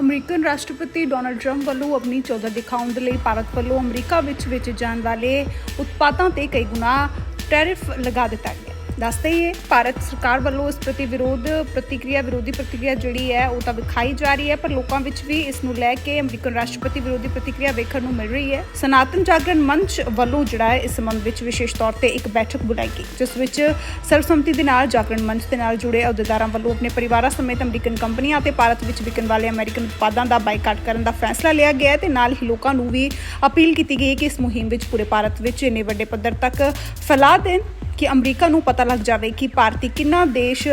American ਰਾਸ਼ਟਰਪਤੀ Donald Trump ਵੱਲੋਂ ਆਪਣੀ ਚੌਧਰ ਦਿਖਾਉਣ ਦੇ ਲਈ ਭਾਰਤ ਵੱਲੋਂ ਅਮਰੀਕਾ ਵਿੱਚ ਵੇਚੇ ਜਾਣ ਵਾਲੇ ਉਤਪਾਦਾਂ ਤੇ ਕਈ ਗੁਣਾ ਟੈਰਿਫ ਲਗਾ ਦਿੱਤਾ ਗਿਆ। ਦੱਸਦੇ ਹੀ ਭਾਰਤ ਸਰਕਾਰ ਵੱਲੋਂ ਇਸ ਪ੍ਰਤੀ ਵਿਰੋਧ, ਪ੍ਰਤੀਕਿਰਿਆ, ਵਿਰੋਧੀ ਪ੍ਰਤੀਕਿਰਿਆ ਜਿਹੜੀ ਹੈ ਉਹ ਤਾਂ ਵਿਖਾਈ ਜਾ ਰਹੀ ਹੈ, ਪਰ ਲੋਕਾਂ ਵਿੱਚ ਵੀ ਇਸ ਨੂੰ ਲੈ ਕੇ ਅਮਰੀਕਨ ਰਾਸ਼ਟਰਪਤੀ ਵਿਰੋਧੀ ਪ੍ਰਤੀਕਿਰਿਆ ਵੇਖਣ ਨੂੰ ਮਿਲ ਰਹੀ ਹੈ। ਸਨਾਤਨ ਜਾਗਰਣ ਮੰਚ ਵੱਲੋਂ ਜਿਹੜਾ ਹੈ ਇਸ ਸੰਬੰਧ ਵਿੱਚ ਵਿਸ਼ੇਸ਼ ਤੌਰ ਤੇ ਇੱਕ ਬੈਠਕ ਬੁਲਾਈ ਗਈ, ਜਿਸ ਵਿੱਚ ਸਰਬਸੰਮਤੀ ਦੇ ਨਾਲ ਜਾਗਰਣ ਮੰਚ ਦੇ ਨਾਲ ਜੁੜੇ ਅਹੁਦੇਦਾਰਾਂ ਵੱਲੋਂ ਆਪਣੇ ਪਰਿਵਾਰਾਂ ਸਮੇਤ ਅਮਰੀਕਨ ਕੰਪਨੀਆਂ ਅਤੇ ਭਾਰਤ ਵਿੱਚ ਵਿਕਣ ਵਾਲੇ ਅਮਰੀਕਨ ਉਤਪਾਦਾਂ ਦਾ ਬਾਈਕਾਟ ਕਰਨ ਦਾ ਫੈਸਲਾ ਲਿਆ ਗਿਆ ਹੈ ਤੇ ਨਾਲ ਹੀ ਲੋਕਾਂ ਨੂੰ ਵੀ ਅਪੀਲ ਕੀਤੀ ਗਈ ਹੈ ਕਿ ਇਸ ਮੁਹਿੰਮ ਵਿੱਚ ਪੂਰੇ ਭਾਰਤ ਵਿੱਚ ਇੰਨੇ ਵੱਡੇ ਪੱਧਰ ਤੱਕ ਫੈਲਾ ਦੇਣ। ਕਿ ਅਮਰੀਕਾ ਨੂੰ ਪਤਾ ਲੱਗ ਜਾਵੇ ਕਿ ਭਾਰਤੀ ਕਿੰਨਾ ਦੇਸ਼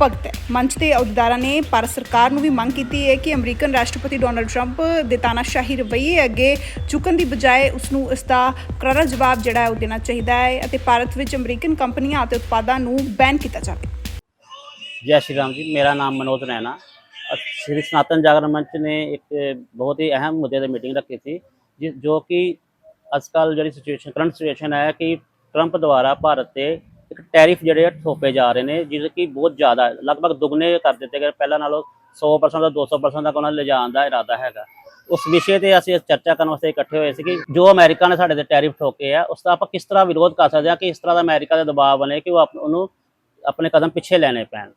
ਭਗਤ ਹੈ। ਮੰਚ ਦੇ ਅਹੁਦੇਦਾਰਾਂ ਨੇ ਭਾਰਤ ਸਰਕਾਰ ਨੂੰ ਵੀ ਮੰਗ ਕੀਤੀ ਹੈ ਕਿ ਅਮਰੀਕਨ ਰਾਸ਼ਟਰਪਤੀ ਡੋਨਲਡ ਟਰੰਪ ਦੇ ਤਾਨਾਸ਼ਾਹੀ ਰਵੱਈਏ ਅੱਗੇ ਝੁਕਣ ਦੀ ਬਜਾਏ ਉਸ ਨੂੰ ਇਸ ਦਾ ਕਰਾਰਾ ਜਵਾਬ ਜਿਹੜਾ ਹੈ ਉਹ ਦੇਣਾ ਚਾਹੀਦਾ ਹੈ ਅਤੇ ਭਾਰਤ ਵਿੱਚ ਅਮਰੀਕਨ ਕੰਪਨੀਆਂ ਅਤੇ ਉਤਪਾਦਾਂ ਨੂੰ ਬੈਨ ਕੀਤਾ ਜਾਵੇ। ਜੈ ਸ਼੍ਰੀ ਰਾਮ ਜੀ, ਮੇਰਾ ਨਾਮ ਮਨੋਜ ਰੈਣਾ। ਸ਼੍ਰੀ ਸਨਾਤਨ ਜਾਗਰਣ ਮੰਚ ਨੇ ਇੱਕ ਬਹੁਤ ਹੀ ਅਹਿਮ ਮੁੱਦੇ ਤੇ ਮੀਟਿੰਗ ਰੱਖੀ ਸੀ, ਜੋ ਕਿ ਅੱਜਕੱਲ ਜਿਹੜੀ ਸਿਚੁਏਸ਼ਨ ਕਰੰਟ ਸਿਚੁਏਸ਼ਨ ਹੈ ਕਿ ਟਰੰਪ ਦੁਆਰਾ ਭਾਰਤ ਤੇ ਇੱਕ ਟੈਰਿਫ ਜਿਹੜੇ ਆ ਥੋਪੇ ਜਾ ਰਹੇ ਨੇ ਜਿਹਦੇ ਕਿ ਬਹੁਤ ਜ਼ਿਆਦਾ ਲਗਭਗ ਦੁੱਗਣੇ ਕਰ ਦਿੱਤੇ ਗਏ। ਪਹਿਲਾਂ ਨਾਲੋਂ 100% ਦਾ 200% ਤੱਕ ਉਹਨਾਂ ਨੇ ਲਿਜਾਣ ਦਾ ਇਰਾਦਾ ਹੈਗਾ। ਉਸ ਵਿਸ਼ੇ ਤੇ ਅਸੀਂ ਚਰਚਾ ਕਰਨ ਵਾਸਤੇ ਇਕੱਠੇ ਹੋਏ ਸੀ ਕਿ ਜੋ ਅਮਰੀਕਾ ਨੇ ਸਾਡੇ ਤੇ ਟੈਰਿਫ ਠੋਕੇ ਆ ਉਸ ਦਾ ਆਪਾਂ ਕਿਸ ਤਰ੍ਹਾਂ ਵਿਰੋਧ ਕਰ ਸਕਦੇ ਹਾਂ ਕਿ ਇਸ ਤਰ੍ਹਾਂ ਦਾ ਅਮਰੀਕਾ ਦਾ ਦਬਾਅ ਬਣੇ ਕਿ ਉਹ ਉਹਨੂੰ ਆਪਣੇ ਕਦਮ ਪਿੱਛੇ ਲੈਣੇ ਪੈਣ।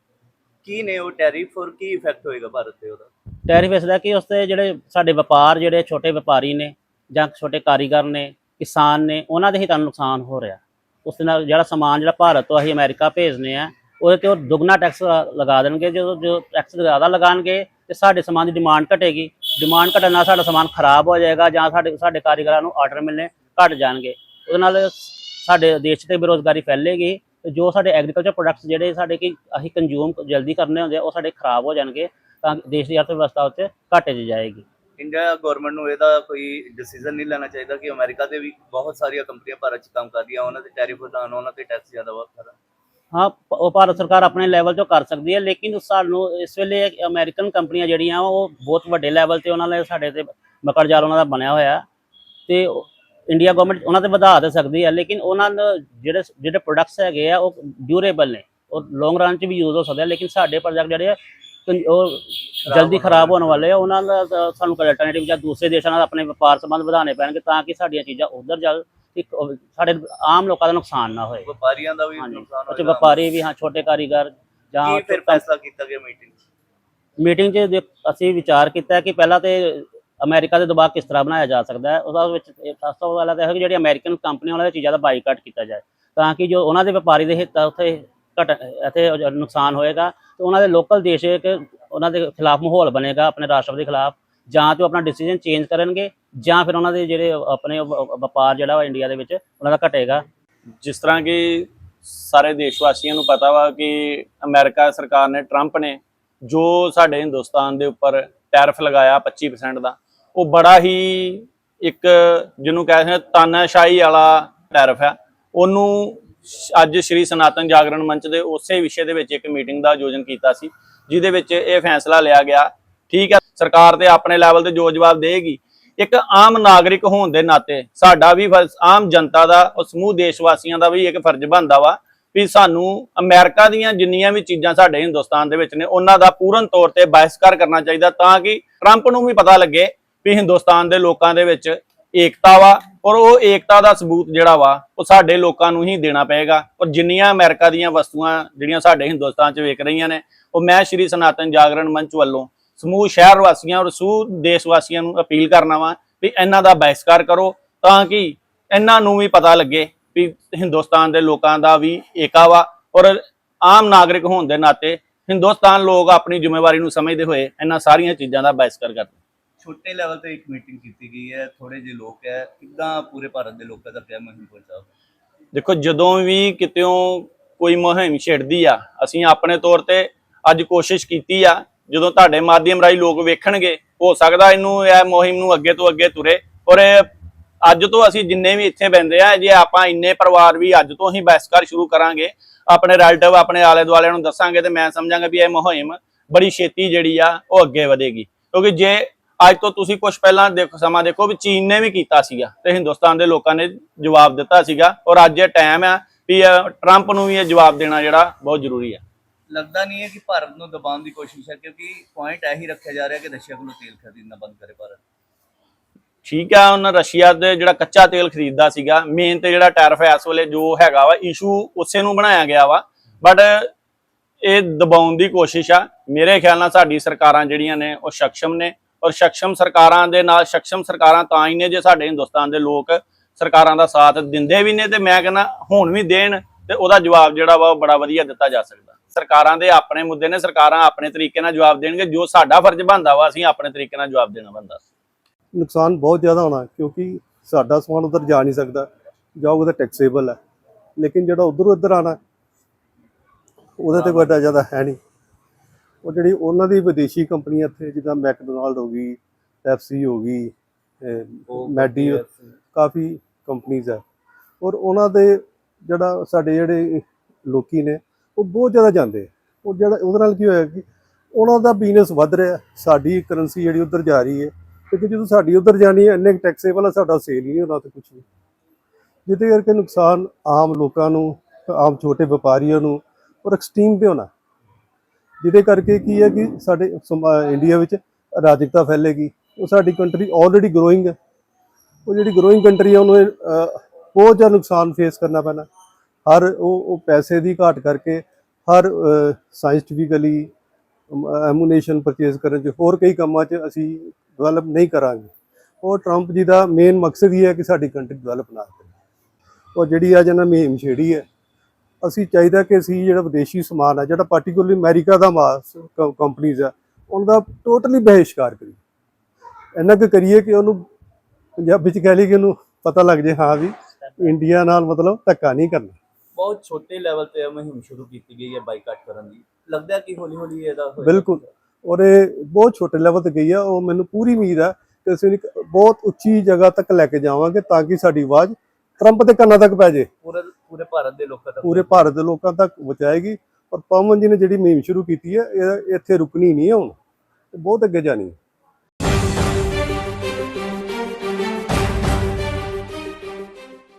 ਕੀ ਨੇ ਉਹ ਟੈਰਿਫ ਔਰ ਕੀ ਇਫੈਕਟ ਹੋਏਗਾ ਭਾਰਤ ਤੇ ਉਹਦਾ? ਟੈਰਿਫ ਇਸ ਦਾ ਕਿ ਉਸ ਤੇ ਜਿਹੜੇ ਸਾਡੇ ਵਪਾਰ ਜਿਹੜੇ ਛੋਟੇ ਵਪਾਰੀ ਨੇ ਜਾਂ ਛੋਟੇ ਕਾਰੀਗਰ ਨੇ ਕਿਸਾਨ ਨੇ ਉਹਨਾਂ ਦੇ ਹੀ ਤਾਂ ਨੁਕਸਾਨ ਹੋ ਰਿਹਾ। ਉਸ ਦੇ ਨਾਲ ਜਿਹੜਾ ਸਮਾਨ ਜਿਹੜਾ ਭਾਰਤ ਤੋਂ ਅਸੀਂ ਅਮਰੀਕਾ ਭੇਜਨੇ ਆ, ਉਹਦੇ ਤੇ ਉਹ ਦੁੱਗਣਾ ਟੈਕਸ ਲਗਾ ਦੇਣਗੇ। ਜਦੋਂ ਜੋ ਟੈਕਸ ਜ਼ਿਆਦਾ ਲਗਾਣਗੇ ਤੇ ਸਾਡੇ ਸਮਾਨ ਦੀ ਡਿਮਾਂਡ ਘਟੇਗੀ। ਡਿਮਾਂਡ ਘਟਣ ਨਾਲ ਸਾਡਾ ਸਮਾਨ ਖਰਾਬ ਹੋ ਜਾਏਗਾ ਜਾਂ ਸਾਡੇ ਸਾਡੇ ਕਾਰੀਗਰਾਂ ਨੂੰ ਆਰਡਰ ਮਿਲਣੇ ਘਟ ਜਾਣਗੇ। ਉਹਦੇ ਨਾਲ ਸਾਡੇ ਦੇਸ਼ ਤੇ ਬੇਰੋਜ਼ਗਾਰੀ ਫੈਲੇਗੀ ਤੇ ਜੋ ਸਾਡੇ ਐਗਰੀਕਲਚਰ ਪ੍ਰੋਡਕਟਸ ਜਿਹੜੇ ਸਾਡੇ ਕਿ ਅਸੀਂ ਕੰਜ਼ਿਊਮ ਜਲਦੀ ਕਰਨੇ ਹੁੰਦੇ ਆ, ਉਹ ਸਾਡੇ ਖਰਾਬ ਹੋ ਜਾਣਗੇ ਤਾਂ ਦੇਸ਼ ਦੀ ਅਰਥ ਵਿਵਸਥਾ ਉੱਤੇ ਘਾਟੇ 'ਚ ਜਾਏਗੀ। ਇੰਡੀਆ ਗਵਰਨਮੈਂਟ ਨੂੰ ਇਹਦਾ ਕੋਈ ਡਿਸੀਜਨ ਨਹੀਂ ਲੈਣਾ ਚਾਹੀਦਾ ਕਿ ਅਮਰੀਕਾ ਦੇ ਵੀ ਬਹੁਤ ਸਾਰੀਆਂ ਕੰਪਨੀਆਂ ਭਾਰਤ 'ਚ ਕੰਮ ਕਰ ਉਹਨਾਂ ਦੇ ਟੈਰਿਫ ਵਧਾਉਣ, ਉਹਨਾਂ ਤੇ ਟੈਕਸ ਜ਼ਿਆਦਾ ਵਧਾਉਣ। ਹਾਂ ਉਹ ਭਾਰਤ ਸਰਕਾਰ ਆਪਣੇ ਲੈਵਲ ਤੋਂ ਕਰ ਸਕਦੀ ਹੈ, ਲੇਕਿਨ ਸਾਨੂੰ ਇਸ ਵੇਲੇ ਅਮਰੀਕਨ ਕੰਪਨੀਆਂ ਜਿਹੜੀਆਂ ਉਹ ਬਹੁਤ ਵੱਡੇ ਲੈਵਲ ਤੇ ਉਹਨਾਂ ਨੇ ਸਾਡੇ ਤੇ ਮਕੜ ਉਹਨਾਂ ਦਾ ਬਣਿਆ ਹੋਇਆ। ਤੇ ਇੰਡੀਆ ਗਵਰਨਮੈਂਟ ਉਹਨਾਂ ਤੇ ਵਧਾ ਦੇ ਸਕਦੀ ਹੈ, ਲੇਕਿਨ ਉਹਨਾਂ ਜਿਹੜੇ ਜਿਹੜੇ ਪ੍ਰੋਡਕਟਸ ਹੈਗੇ ਆ, ਉਹ ਡਿਊਰੇਬਲ ਨੇ। ਉਹ ਲੌਂਗ ਰਨ 'ਚ ਵੀ ਯੂਜ਼ ਹੋ ਸਕਦੇ ਆ, ਲੇਕਿਨ ਸਾਡੇ ਪ੍ਰੋਜੈਕਟ ਜਿਹੜੇ ਉਹ ਜਲਦੀ ਖਰਾਬ ਹੋਣ ਵਾਲੇ ਆ ਉਹਨਾਂ ਦਾ ਤਾਂ ਸਾਨੂੰ ਅਲਟਰਨੇਟਿਵ ਜਾਂ ਦੂਸਰੇ ਦੇਸ਼ਾਂ ਨਾਲ ਆਪਣੇ ਵਪਾਰ ਸੰਬੰਧ ਵਧਾਉਣੇ ਪੈਣਗੇ ਤਾਂ ਕਿ ਸਾਡੀਆਂ ਚੀਜ਼ਾਂ ਉਧਰ ਜਾ ਇੱਕ ਸਾਡੇ ਆਮ ਲੋਕਾਂ ਦਾ ਨੁਕਸਾਨ ਨਾ ਹੋਏ। ਵਪਾਰੀਆਂ ਦਾ ਵੀ ਹਾਂਜੀ। ਨੁਕਸਾਨ ਉੱਥੇ ਹੋਏਗਾ ਵਪਾਰੀ ਵੀ ਹਾਂ ਛੋਟੇ ਕਾਰੀਗਰ ਜਾਂ ਕੀ ਫਿਰ ਫੈਸਲਾ ਕੀਤਾ ਗਿਆ ਮੀਟਿੰਗ ਮੀਟਿੰਗ 'ਚ ਦੇਖ- ਅਸੀਂ ਵਿਚਾਰ ਕੀਤਾ ਹੈ ਕਿ ਪਹਿਲਾਂ ਤੇ ਅਮਰੀਕਾ ਦੇ ਦਬਾਅ ਕਿਸ ਤਰ੍ਹਾਂ ਬਣਾਇਆ ਜਾ ਸਕਦਾ ਹੈ ਉਹਦਾ ਵਿੱਚ ਇਹ ਸਭ ਤੋਂ ਪਹਿਲਾਂ ਤਾਂ ਇਹ ਹੈ ਕਿ ਜਿਹੜੀ ਅਮਰੀਕਨ ਕੰਪਨੀਆਂ ਉਹਨਾਂ ਦੀ ਚੀਜ਼ਾਂ ਦਾ ਬਾਈਕਾਟ ਕੀਤਾ ਜਾਏ। ਤਾਂ ਕਿ ਜੋ ਉਹਨਾਂ ਦੇ ਵਪਾਰੀ ਦੇ ਹਿੱਤ ਆ ਉੱਥੇ ਘਟ, ਇੱਥੇ ਨੁਕਸਾਨ ਹੋਏਗਾ ਤੇ ਉਹਨਾਂ ਦੇ ਲੋਕਲ ਦੇਸ਼ ਇੱਕ ਉਹਨਾਂ ਦੇ ਖਿਲਾਫ ਮਾਹੌਲ ਬਣੇਗਾ ਆਪਣੇ ਰਾਸ਼ਟਰਪਤੀ ਖਿਲਾਫ ਜਾਂ ਤੇ ਉਹ ਆਪਣਾ ਡਿਸੀਜਨ ਚੇਂਜ ਕਰਨਗੇ ਜਾਂ ਫਿਰ ਉਹਨਾਂ ਦੇ ਜਿਹੜੇ ਆਪਣੇ ਵ- ਵਪਾਰ ਜਿਹੜਾ ਵਾ ਇੰਡੀਆ ਦੇ ਵਿੱਚ ਉਹਨਾਂ ਦਾ ਘਟੇਗਾ। ਜਿਸ ਤਰ੍ਹਾਂ ਕਿ ਸਾਰੇ ਦੇਸ਼ ਵਾਸੀਆਂ ਨੂੰ ਪਤਾ ਵਾ ਕਿ ਅਮਰੀਕਾ ਸਰਕਾਰ ਨੇ ਟਰੰਪ ਨੇ ਜੋ ਸਾਡੇ ਹਿੰਦੁਸਤਾਨ ਦੇ ਉੱਪਰ ਟੈਰਫ ਲਗਾਇਆ 25% ਦਾ, ਉਹ ਬੜਾ ਹੀ ਇੱਕ ਜਿਹਨੂੰ ਕਹਿੰਦੇ ਤਾਨਾਸ਼ਾਹੀ ਵਾਲਾ ਟੈਰਫ ਹੈ ਉਹਨੂੰ ਅੱਜ ਸ਼੍ਰੀ ਸਨਾਤਨ ਜਾਗਰਣ ਮੰਚ ਦੇ ਉਸੇ ਵਿਸ਼ੇ ਦੇ ਵਿੱਚ ਇੱਕ ਮੀਟਿੰਗ ਦਾ ਆਯੋਜਨ ਕੀਤਾ ਸੀ, ਜਿਹਦੇ ਵਿੱਚ ਇਹ ਫੈਸਲਾ ਲਿਆ ਗਿਆ, ਠੀਕ ਹੈ, ਸਰਕਾਰ ਤੇ ਆਪਣੇ ਲੈਵਲ ਤੇ ਜੋ ਜਵਾਬ ਦੇਗੀ। ਇੱਕ ਆਮ ਨਾਗਰਿਕ ਹੋਣ ਦੇ ਨਾਤੇ ਸਾਡਾ ਵੀ ਆਮ ਜਨਤਾ ਦਾ ਔਰ ਸਮੂਹ ਦੇਸ਼ ਵਾਸੀਆਂ ਦਾ ਵੀ ਇੱਕ ਫਰਜ਼ ਬਣਦਾ ਵਾ ਵੀ ਸਾਨੂੰ ਅਮਰੀਕਾ ਦੀਆਂ ਜਿੰਨੀਆਂ ਵੀ ਚੀਜ਼ਾਂ ਸਾਡੇ ਹਿੰਦੁਸਤਾਨ ਦੇ ਵਿੱਚ ਨੇ, ਉਹਨਾਂ ਦਾ ਪੂਰਨ ਤੌਰ ਤੇ ਬਹਿਸ਼ਕਾਰ ਕਰਨਾ ਚਾਹੀਦਾ ਤਾਂ ਕਿ ਟਰੰਪ ਨੂੰ ਵੀ ਪਤਾ ਲੱਗੇ ਵੀ ਹਿੰਦੁਸਤਾਨ ਦੇ ਲੋਕਾਂ ਦੇ ਵਿੱਚ ਏਕਤਾ ਵਾ ਔਰ ਉਹ ਏਕਤਾ ਦਾ ਸਬੂਤ ਜਿਹੜਾ ਵਾ, ਉਹ ਸਾਡੇ ਲੋਕਾਂ ਨੂੰ ਹੀ ਦੇਣਾ ਪਏਗਾ। ਔਰ ਜਿੰਨੀਆਂ ਅਮਰੀਕਾ ਦੀਆਂ ਵਸਤੂਆਂ ਜਿਹੜੀਆਂ ਸਾਡੇ ਹਿੰਦੁਸਤਾਨ 'ਚ ਵਿਕ ਰਹੀਆਂ ਨੇ, ਉਹ ਮੈਂ ਸ਼੍ਰੀ ਸਨਾਤਨ ਜਾਗਰਣ ਮੰਚ ਵੱਲੋਂ ਸਮੂਹ ਸ਼ਹਿਰ ਵਾਸੀਆਂ ਔਰ ਸਮੂਹ ਦੇਸ਼ ਵਾਸੀਆਂ ਨੂੰ ਅਪੀਲ ਕਰਨਾ ਵਾ ਵੀ ਇਹਨਾਂ ਦਾ ਬਹਿਸ਼ਕਾਰ ਕਰੋ ਤਾਂ ਕਿ ਇਹਨਾਂ ਨੂੰ ਵੀ ਪਤਾ ਲੱਗੇ ਵੀ ਹਿੰਦੁਸਤਾਨ ਦੇ ਲੋਕਾਂ ਦਾ ਵੀ ਏਕਾ ਵਾ। ਔਰ ਆਮ ਨਾਗਰਿਕ ਹੋਣ ਦੇ ਨਾਤੇ ਹਿੰਦੁਸਤਾਨ ਲੋਕ ਆਪਣੀ ਜ਼ਿੰਮੇਵਾਰੀ ਨੂੰ ਸਮਝਦੇ ਹੋਏ ਇਹਨਾਂ ਸਾਰੀਆਂ ਚੀਜ਼ਾਂ ਦਾ ਬਹਿਸ਼ਕਾਰ ਕਰਦੇ ਛੋਟੇ ਲੈਵਲ ਤੇ ਇੱਕ ਮੀਟਿੰਗ ਕੀਤੀ ਗਈ ਹੈ ਥੋੜੇ ਜਿਹੇ ਲੋਕ ਹੈ, ਕਿੱਦਾਂ ਪੂਰੇ ਭਾਰਤ ਦੇ ਲੋਕਾਂ ਦਾ ਪਿਆ ਮੁਹਿੰਮ ਪਹੁੰਚਾਓ ਦੇਖੋ, ਜਦੋਂ ਵੀ ਕਿਤੇੋਂ ਕੋਈ ਮੁਹਿੰਮ ਛਿੜਦੀ ਆ, ਅਸੀਂ ਆਪਣੇ ਤੌਰ ਤੇ ਅੱਜ ਕੋਸ਼ਿਸ਼ ਕੀਤੀ ਆ, ਜਦੋਂ ਤੁਹਾਡੇ ਮਾਧਿਅਮ ਰਾਹੀਂ ਲੋਕ ਵੇਖਣਗੇ, ਹੋ ਸਕਦਾ ਇਹਨੂੰ, ਇਹ ਮੁਹਿੰਮ ਨੂੰ ਅੱਗੇ ਤੋਂ ਅੱਗੇ ਤੁਰੇ। ਔਰ ਅੱਜ ਤੋਂ ਅਸੀਂ ਜਿੰਨੇ ਵੀ ਇੱਥੇ ਬੰਦੇ ਆ, ਜੇ ਆਪਾਂ ਇੰਨੇ ਪਰਿਵਾਰ ਵੀ ਅੱਜ ਤੋਂ ਹੀ ਬਹਿਸਕਾਰ ਸ਼ੁਰੂ ਕਰਾਂਗੇ, ਆਪਣੇ ਰਿਲੇਟਿਵ ਆਪਣੇ ਆਲੇ ਦੁਆਲੇ ਨੂੰ ਦੱਸਾਂਗੇ ਤੇ ਮੈਂ ਸਮਝਾਂਗਾ ਵੀ ਇਹ ਮੁਹਿੰਮ ਬੜੀ ਛੇਤੀ ਜਿਹੜੀ ਆ, ਉਹ ਅੱਗੇ ਵਧੇਗੀ। ਕਿਉਂਕਿ ਜੇ ਅੱਜ ਤੋਂ ਤੁਸੀਂ ਕੁਝ ਪਹਿਲਾਂ ਦੇਖੋ ਸਮਾਂ ਦੇਖੋ ਵੀ ਚੀਨ ਨੇ ਵੀ ਕੀਤਾ ਸੀਗਾ ਤੇ ਹਿੰਦੁਸਤਾਨ ਦੇ ਲੋਕਾਂ ਨੇ ਜਵਾਬ ਦਿੱਤਾ ਸੀਗਾ ਔਰ ਅੱਜ ਇਹ ਟਾਈਮ ਆ ਵੀ ਟਰੰਪ ਨੂੰ ਵੀ ਇਹ ਜਵਾਬ ਦੇਣਾ ਜਿਹੜਾ ਬਹੁਤ ਜ਼ਰੂਰੀ ਹੈ ਲੱਗਦਾ ਨਹੀਂ ਹੈ ਕਿ ਭਾਰਤ ਨੂੰ ਦਬਾਉਣ ਦੀ ਕੋਸ਼ਿਸ਼ ਹੈ ਕਿਉਂਕਿ ਪੁਆਇੰਟ ਇਹੀ ਰੱਖਿਆ ਜਾ ਰਿਹਾ ਕਿ ਰਸ਼ੀਆ ਕੋਲੋਂ ਤੇਲ ਖਰੀਦਣਾ ਬੰਦ ਕਰੇ ਭਾਰਤ। ਠੀਕ ਆ ਉਹਨਾਂ ਰਸ਼ੀਆ ਦੇ ਜਿਹੜਾ ਕੱਚਾ ਤੇਲ ਖਰੀਦਦਾ ਸੀਗਾ ਮੇਨ ਤੇ ਜਿਹੜਾ ਟੈਰਿਫ ਹੈ ਇਸ ਵੇਲੇ ਜੋ ਹੈਗਾ ਵਾ ਇਸ਼ੂ ਉਸੇ ਨੂੰ ਬਣਾਇਆ ਗਿਆ ਵਾ। ਬਟ ਇਹ ਦਬਾਉਣ ਦੀ ਕੋਸ਼ਿਸ਼ ਆ। ਮੇਰੇ ਖਿਆਲ ਨਾਲ ਸਾਡੀ ਸਰਕਾਰਾਂ ਜਿਹੜੀਆਂ ਨੇ ਉਹ ਸક્ષਮ ਨੇ। ਔਰ ਸਕਸ਼ਮ ਸਰਕਾਰਾਂ ਦੇ ਨਾਲ ਸਕਸ਼ਮ ਸਰਕਾਰਾਂ ਤਾਂ ਹੀ ਨੇ ਜੇ ਸਾਡੇ ਹਿੰਦੁਸਤਾਨ ਦੇ ਲੋਕ ਸਰਕਾਰਾਂ ਦਾ ਸਾਥ ਦਿੰਦੇ ਵੀ ਨੇ ਤੇ ਮੈਂ ਕਹਿੰਦਾ ਹੁਣ ਵੀ ਦੇਣ ਤੇ ਉਹਦਾ ਜਵਾਬ ਜਿਹੜਾ ਵਾ ਉਹ ਬੜਾ ਵਧੀਆ ਦਿੱਤਾ ਜਾ ਸਕਦਾ। ਸਰਕਾਰਾਂ ਦੇ ਆਪਣੇ ਮੁੱਦੇ ਨੇ ਸਰਕਾਰਾਂ ਆਪਣੇ ਤਰੀਕੇ ਨਾਲ ਜਵਾਬ ਦੇਣਗੇ ਜੋ ਸਾਡਾ ਫਰਜ਼ ਬਣਦਾ ਵਾ ਅਸੀਂ ਆਪਣੇ ਤਰੀਕੇ ਨਾਲ ਜਵਾਬ ਦੇਣਾ ਬੰਦਾ ਨੁਕਸਾਨ ਬਹੁਤ ਜ਼ਿਆਦਾ ਹੋਣਾ ਕਿਉਂਕਿ ਸਾਡਾ ਸਮਾਨ ਉਧਰ ਜਾ ਨਹੀਂ ਸਕਦਾ ਜਾਊਗਾ ਤਾਂ ਟੈਕਸੇਬਲ ਹੈ। ਲੇਕਿਨ ਜਿਹੜਾ ਉਧਰੋਂ ਇੱਧਰ ਆਣਾ ਉਹਦੇ ਤੇ ਕੋਈ ਜ਼ਿਆਦਾ ਹੈ ਨਹੀਂ। ਉਹ ਜਿਹੜੀ ਉਹਨਾਂ ਦੀ ਵਿਦੇਸ਼ੀ ਕੰਪਨੀਆਂ ਇੱਥੇ ਜਿੱਦਾਂ ਮੈਕਡੋਨਾਲਡ ਹੋ ਗਈ ਪੈਪਸੀ ਹੋ ਗਈ ਮੈਡੀ ਕਾਫੀ ਕੰਪਨੀਆਂ ਹੈ ਔਰ ਉਹਨਾਂ ਦੇ ਜਿਹੜਾ ਸਾਡੇ ਜਿਹੜੇ ਲੋਕੀ ਨੇ ਉਹ ਬਹੁਤ ਜ਼ਿਆਦਾ ਜਾਂਦੇ ਆ। ਉਹ ਜਿਹੜਾ ਉਹਦੇ ਨਾਲ ਕੀ ਹੋਇਆ ਕਿ ਉਹਨਾਂ ਦਾ ਬਿਜ਼ਨਸ ਵੱਧ ਰਿਹਾ ਸਾਡੀ ਕਰੰਸੀ ਜਿਹੜੀ ਉਧਰ ਜਾ ਰਹੀ ਹੈ ਕਿਉਂਕਿ ਜਦੋਂ ਸਾਡੀ ਉਧਰ ਜਾਣੀ ਹੈ ਇੰਨੇ ਟੈਕਸੇਬਲ ਆ ਸਾਡਾ ਸੇਲ ਹੀ ਨਹੀਂ ਹੋਣਾ ਤੇ ਕੁਝ ਵੀ। ਜਿਹਦੇ ਕਰਕੇ ਨੁਕਸਾਨ ਆਮ ਲੋਕਾਂ ਨੂੰ ਆਮ ਛੋਟੇ ਵਪਾਰੀਆਂ ਨੂੰ ਔਰ ਐਕਸਟ੍ਰੀਮ ਤੇ ਹੋਣਾ ਜਿਹਦੇ ਕਰਕੇ ਕੀ ਹੈ ਕਿ ਸਾਡੇ ਸਮਾ- ਇੰਡੀਆ ਵਿੱਚ ਅਰਾਜਕਤਾ ਫੈਲੇਗੀ। ਉਹ ਸਾਡੀ ਕੰਟਰੀ ਆਲਰੇਡੀ ਗਰੋਇੰਗ ਹੈ। ਉਹ ਜਿਹੜੀ ਗਰੋਇੰਗ ਕੰਟਰੀ ਹੈ, ਉਹਨੂੰ ਬਹੁਤ ਜ਼ਿਆਦਾ ਨੁਕਸਾਨ ਫੇਸ ਕਰਨਾ ਪੈਣਾ। ਹਰ ਉਹ ਉਹ ਪੈਸੇ ਦੀ ਘਾਟ ਕਰਕੇ ਹਰ ਸਾਇੰਟੀਫਿਕਲੀ ਐਮੂਨੇਸ਼ਨ ਪਰਚੇਸ ਕਰਨ ਚ ਹੋਰ ਕਈ ਕੰਮਾਂ ਚ ਅਸੀਂ ਡਿਵੈਲਪ ਨਹੀਂ ਕਰਾਂਗੇ। ਉਹ ਟਰੰਪ ਜੀ ਦਾ ਮੇਨ ਮਕਸਦ ਹੀ ਹੈ ਕਿ ਸਾਡੀ ਕੰਟਰੀ ਡਿਵੈਲਪ ਨਾ ਕਰੇ। ਉਹ ਜਿਹੜੀ ਅੱਜ ਇਹਨਾਂ ਮੁਹਿੰਮ ਛੇੜੀ ਹੈ ਅਸੀਂ ਚਾਹੀਦਾ ਕਿ ਅਸੀਂ ਜਿਹੜਾ ਵਿਦੇਸ਼ੀ ਸਮਾਨ ਹੈ ਜਿਹੜਾ ਪਾਰਟਿਕੂਲਰਲੀ ਅਮਰੀਕਾ ਦਾ ਕੰਪਨੀਆਂ ਹੈ ਉਹਨਾਂ ਦਾ ਟੋਟਲੀ ਬਹਿਸ਼ਕਾਰ ਕਰੀਏ। ਇੰਨਾ ਕੁ ਕਰੀਏ ਕਿ ਉਹਨੂੰ ਪੰਜਾਬੀ ਚ ਕਹਿ ਲਈ ਕਿ ਉਹਨੂੰ ਪਤਾ ਲੱਗ ਜੇ ਹਾਂ ਵੀ ਇੰਡੀਆ ਨਾਲ ਮਤਲਬ ਧੱਕਾ ਨਹੀਂ ਕਰਨਾ। ਬਹੁਤ ਛੋਟੇ ਲੈਵਲ ਤੇ ਇਹ ਮੁਹਿੰਮ ਸ਼ੁਰੂ ਕੀਤੀ ਗਈ ਹੈ ਬਾਈਕਾਟ ਕਰਨ ਦੀ। ਲੱਗਦਾ ਹੈ ਕਿ ਹੌਲੀ ਹੌਲੀ ਇਹਦਾ। ਬਿਲਕੁਲ। ਔਰ ਇਹ ਬਹੁਤ ਛੋਟੇ ਲੈਵਲ ਤੇ ਗਈ ਆ ਉਹ ਮੈਨੂੰ ਪੂਰੀ ਉਮੀਦ ਆ ਕਿ ਅਸੀਂ ਬਹੁਤ ਉੱਚੀ ਜਗ੍ਹਾ ਤੱਕ ਲੈ ਕੇ ਜਾਵਾਂਗੇ ਤਾਂ ਕਿ ਸਾਡੀ ਆਵਾਜ਼ ਟਰੰਪ ਦੇ ਕੰਨਾਂ ਤੱਕ ਪੈ ਜੇ। ਪੂਰੇ ਭਾਰਤ ਦੇ ਲੋਕਾਂ ਤੱਕ ਪੂਰੇ ਭਾਰਤ ਦੇ ਲੋਕਾਂ ਤੱਕ ਪਹੁੰਚਾਏਗੀ ਔਰ ਪਵਨ ਜੀ ਨੇ ਜਿਹੜੀ ਮੁਹਿੰਮ ਸ਼ੁਰੂ ਕੀਤੀ ਹੈ, ਇਹ ਇੱਥੇ ਰੁਕਣੀ ਨਹੀਂ ਹੈ ਹੁਣ। ਬਹੁਤ ਅੱਗੇ ਜਾਣੀ ਹੈ।